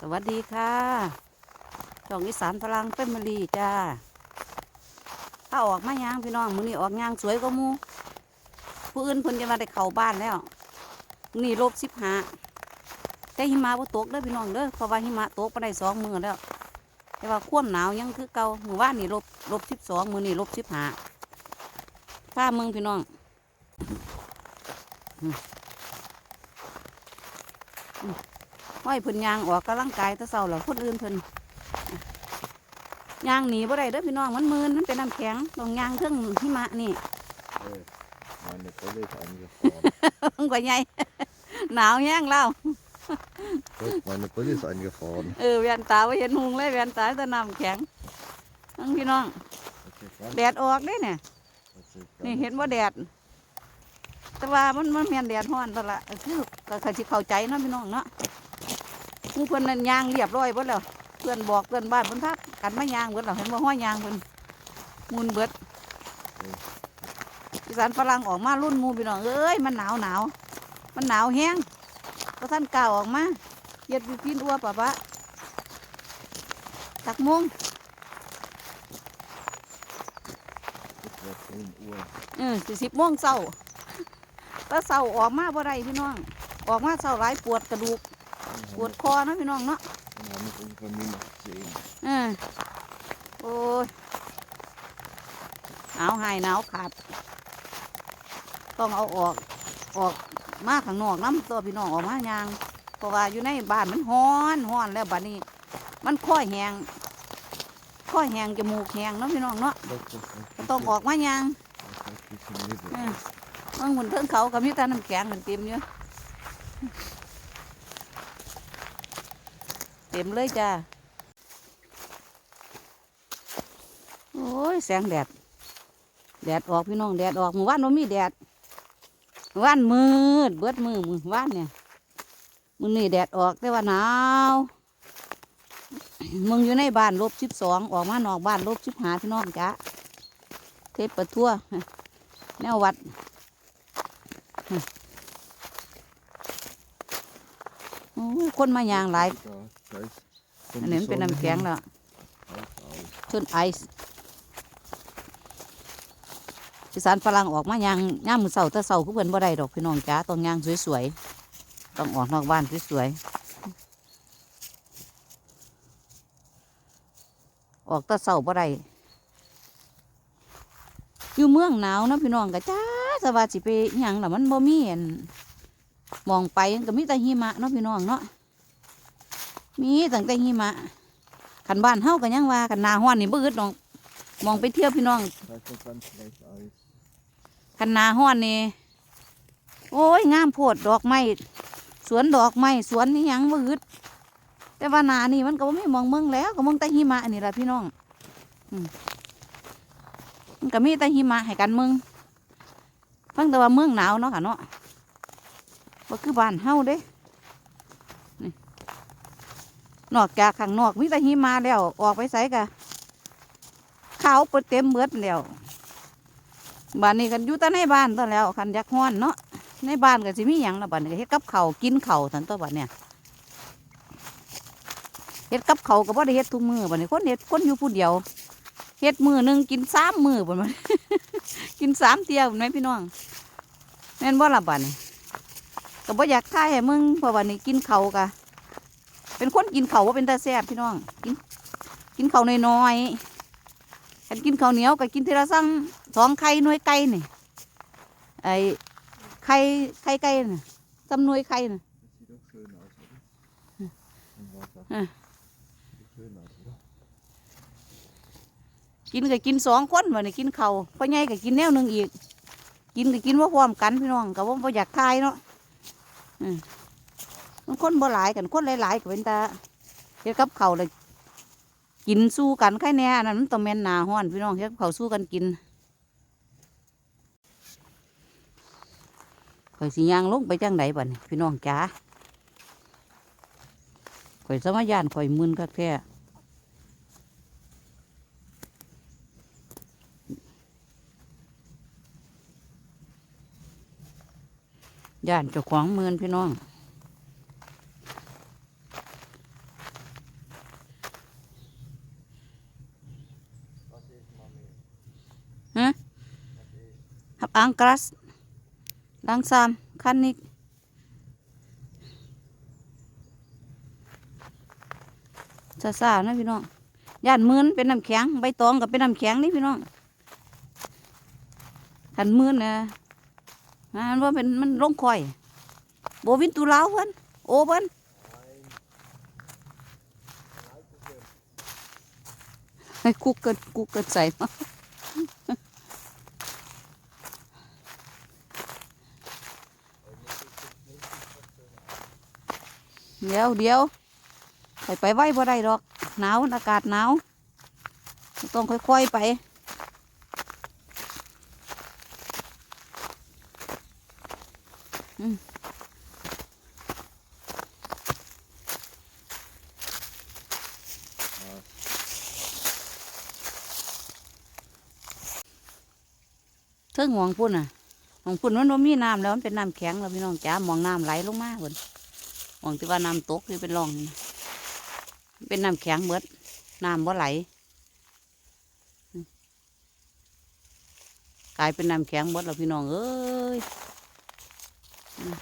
สวัสดีค่ะช่องอีสานพลังเฟมิลี่จ้า ถ้าออกมายางพี่น้องมือนี้ออกยางสวยกว่าหมูผู้อื่นพิ่นจะมาได้เข้าบ้านแล้วมือนี่ลบสิบหาแต่หิมะบ่ตกเด้อพี่น้องเด้อเพราะว่าหิมะตกไปได้สองมือแล้ว แต่ว่าความหนาวยังคือเก่ามือว่านนี่ลบลบสิบสองมือนี่ลบสิบหาถ้าเมืองพี่น้อง ห้อยเพิ่นยางออกกำลังกายแตะเศร้าแล้วคนอื่นเพิ่นยางหนีบ่ได้เด้อพี่น้องมันมืนมันเป็นน้ำแข็งต้องยางเครื่องหิมะนี่ Äh, meine Brille ist eingefroren. มันกว่าใหญ่หนาวแห้งแล้ว Guck, meine Brille ist eingefroren. เออแว่นตาไ่เห็นหุงเลยแว่นตาแต่น้ำแข็งนั่งพี่น้อง Das sieht ganz, แดดออกเด้เนี่ย das sieht นี่ ganz เห็นว่าแดด แต่ว่ามันมันแม่นแดดฮ้อนตละคือก็คือสิเข้าใจเนาะพี่น้องเนาะห มู่เพิ่นนั่นยางเรียบร้อยเบิดแล้วเพื่อนบอกเพื่อนบ้านเพิ่นทักกันมายางเบิดแล้วเห็นว่าห้อยยางเพิ่นมุนเบิดอีสานฝรั่งออกมารุ่นหมูพี่น้องเอ้ยมันหนาวหนาวมันหนาวแห้งก็ท่านกล่าวออกมาเย็ดอยู่กินอ้วปะปะตักโมง etwa 10 Uhr. เออสี่สิบโมงเช้าถ้าเช้าออกมาบ่ได้พี่น้อง ออกมาเช้าหลายปวดกระดูก Dann ปวด haben คอเนาะพี่น้องเนาะ wir- dann haben wir ungefähr minus 10. เออโอ้ยหนาวหายหนาวขาด ต้องเอาออกออกมาข้างนอกน้ำตัวพี่น้องออกมายางเพราะว่าอยู่ในบ้านมันฮ้อนฮ้อนแล้วบัดนี้ มันค่อยแหงค่อยแหงจมูกแหงเนาะพี่น้องเนาะ Das ist das ก็ต้องออกมายาง Das ist ein bisschen Nebel. เออเมื่อหุ่นเทิงเขากับมิตรน้ำแข็งกันเต็มเยอะเต็มเลยจ้า โอ้ย แสงแดด แดดออกพี่น้องแดดออกหมู่บ้านมันมีแดดหมู่านมืดเบิดมือหมู่บ้านเนี่ยมึงนี่แดดออกแต่ว่าหนาวมึงอยู่ในบ้านลบสิบสองออกมานอกบ้านลบสิบหาพี่น้องจ้าเทปประทั่วแนววัด โอ้ย คนมายางหลาย อันนี้มันเป็นน้ำแข็งแล้ว Eis aus. ชนไอซ์อีสานฝรั่งออกมายางย่ามมือเสาแต่เสาคือเพิ่นบ่ได้ดอกพี่น้องจ้าต้องยางสวยๆ ต้องออกนอกบ้านสวยๆ ออกแต่เสาบ่ได้อยู่เมืองหนาวนะพี่น้องกะจ้าสว่าสิไปหยังล่ะมันบ่มีอัน มองไปมันก็มีแต่หิมะเนาะพี่น้องเนาะมีตั้งแต่หิมะขันบ้านเฮากันยังว่ากันนาห้อนนี่บ่อึดน้องมองไปเที่ยวพี่น้องขันนาห้อนนี่โอ้ยงามโพดดอกไม้สวนดอกไม้สวนนี่ยังบ่อึดแต่ว่านานี่มันก็บ่มีหมองเมืองแล้ว ก็เมองแต่หิมะนี่แหละพี่น้องอืมมันก็มีแต่หิมะให้กันเมืองฟังแต่ว่าเมืองหนาวเนาะค่ะเนาะ บ่คือบ้านเฮาเด้นี่นอกจากข้างนอกมีแต่หิมะแล้ว ออกไปไสกะขาวเปิดเต็มเบิดแล้วบ้านนี้กันอยู่แต่ในบ้านตัวแล้วคันยากฮ้อนเนาะในบ้านก็สิมีหยังละบ้านนี้ก็เฮ็ดกับเขากินเขาทันตัวบ้านเนี่ยเฮ็ดกับเขาก็บ่ได้เฮ็ดทุกมือบ้านนี้คนเฮ็ดคนอยู่ผู้เดียวเฮ็ดมือหนึ่งกินสามมือบ่มันกินสามเที่ยวแม่นพี่น้องแม่นบ่ละบ้านนี้ ก็บ่อยากทายให้มึงเพราะว่านี่กินเขาวกะเป็นคนกินเขาวบ่เป็นตาแซ่บพี่น้อง กินกินเขาวน้อยๆกันกินข้าวเหนียวก็กินทีละสั่งสองไข่หน่วยไก่นี่ไอ้ไข่ไข่ไก่น่ะจำหน่วยไข่น่ะ Das sieht doch schön aus, oder? Hm. Im Wasser. Hm. Sieht schön aus, oder? กินก็กินสองคนวันนี้กินเขาวพ่อใหญ่ก็กินแนวหนึ่งอีก กินก็กินว่าพร้อมกันพี่น้องก็ว่าบ่อยากทายเนาะ อืมมันคนบ่หลายกันคนหลายๆก็เป็นตาเฮ็ดกับเขาเลยกินสู้กันใครแน่นั้นมันต้องแม่นหนาห้อนพี่น้องเฮ็ดกับเขาสู้กันกินข่อยสิย่างลงไปจังไดบัดนี้พี่น้องจ๋าข่อยสมาญานข่อยมึนคักแท้ ย่านเจ้าของเมือนพี่น้องฮะฮับอังกัสลังซามคันนิกซาซานะพี่น้องย่านมือนเป็นน้ำแข็งใบตองกับเป็นน้ำแข็งนี่พี่น้องขันมือนนะ มันว่าเป็นมันลงคอยโบวินตูลาวเพิ่นโอเพิ่นให้คุกเกินคุกเกินใส่มาเดี๋ยวเดี๋ยวไปไปไหวบ่ได้ดอกหนาวอากาศหนาวต้องค่อยๆไป เทิงหมองพุ่นอะหมองพุ่นมันบ่มีน้ำแล้วมันเป็นน้ำแข็งแล้วพี่น้องจ้ามองน้ำไหลลงมาพุ่นหมองที่ว่าน้ำตกนี่เป็นร่อง เป็นน้ำแข็งเบิดน้ำบ่ไหลกลายเป็นน้ำแข็งเบิดแล้วพี่น้องเอ้ย อืม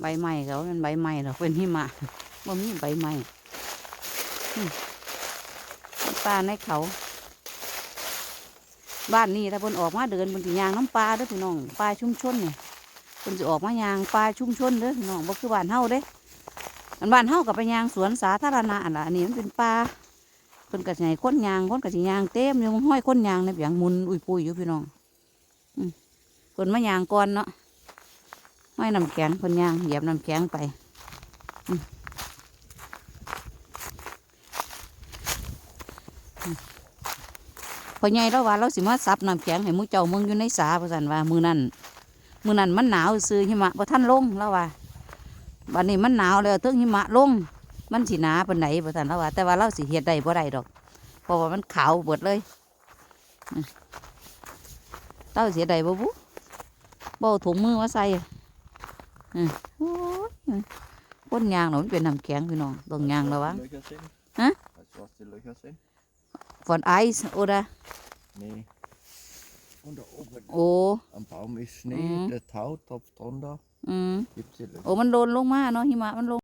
ใบไม้เขาเป็นใบไม้แล้วเป็นหิมะบ่มีใบไม้ป่าในเขา บ้านนี้ถ้าเพิ่นออกมาเดินบนสิยางน้ำปลาเด้อพี่น้องปลาชุ่มชนเนี่ยเพิ่นจะออกมายางปลาชุ่มชนเด้อพี่น้องบ่คือบ้านเฮาเด้อันบ้านเฮากับไปยางสวนสาธารณะอันละอันนี้มันเป็นปลาเพิ่นก็สิให้คนยางคนก็สิยางเต็มอยู่ห้อยคนยางในเบียงมุนอุ้ยปุยอยู่พี่น้องอืมเพิ่นมายางก่อนเนาะ ห้อยน้ำแข็งเพิ่างเหยียบน้ำแข็งไปพอใหญ่แล้วว่าเราสิมาซับน้ำแข็งให้มูเจ้ามึงอยู่ในสาประสันว่ามือนั้นมือนั้นมันหนาวซื้อหิมะพอท่านลงแล้วว่าบัดนี้มันหนาวแล้วถึงหิมะลง มันสิหนาเปานไหนประสันแล้วว่า แต่ว่าเราสิเฮ็ดได้บ่ได้ดอกเพราะว่ามันขาวเบิดเลยอืมเราเสียได้บ่บุบ่ถุงมือมาใส่ อืมโอ้ยก้นยางเนาะมันเป็นน้ำแข็งพี่น้องต้องยางระวัง Löcher sind? Hä? Weißt du, was die Löcher sind? von Eis oder Nee. Und da oben โอ้ am Baum ist Schnee, Mhm. der Tau tropft runter, อืม gibt die Löcher. โอ้มันโดนลง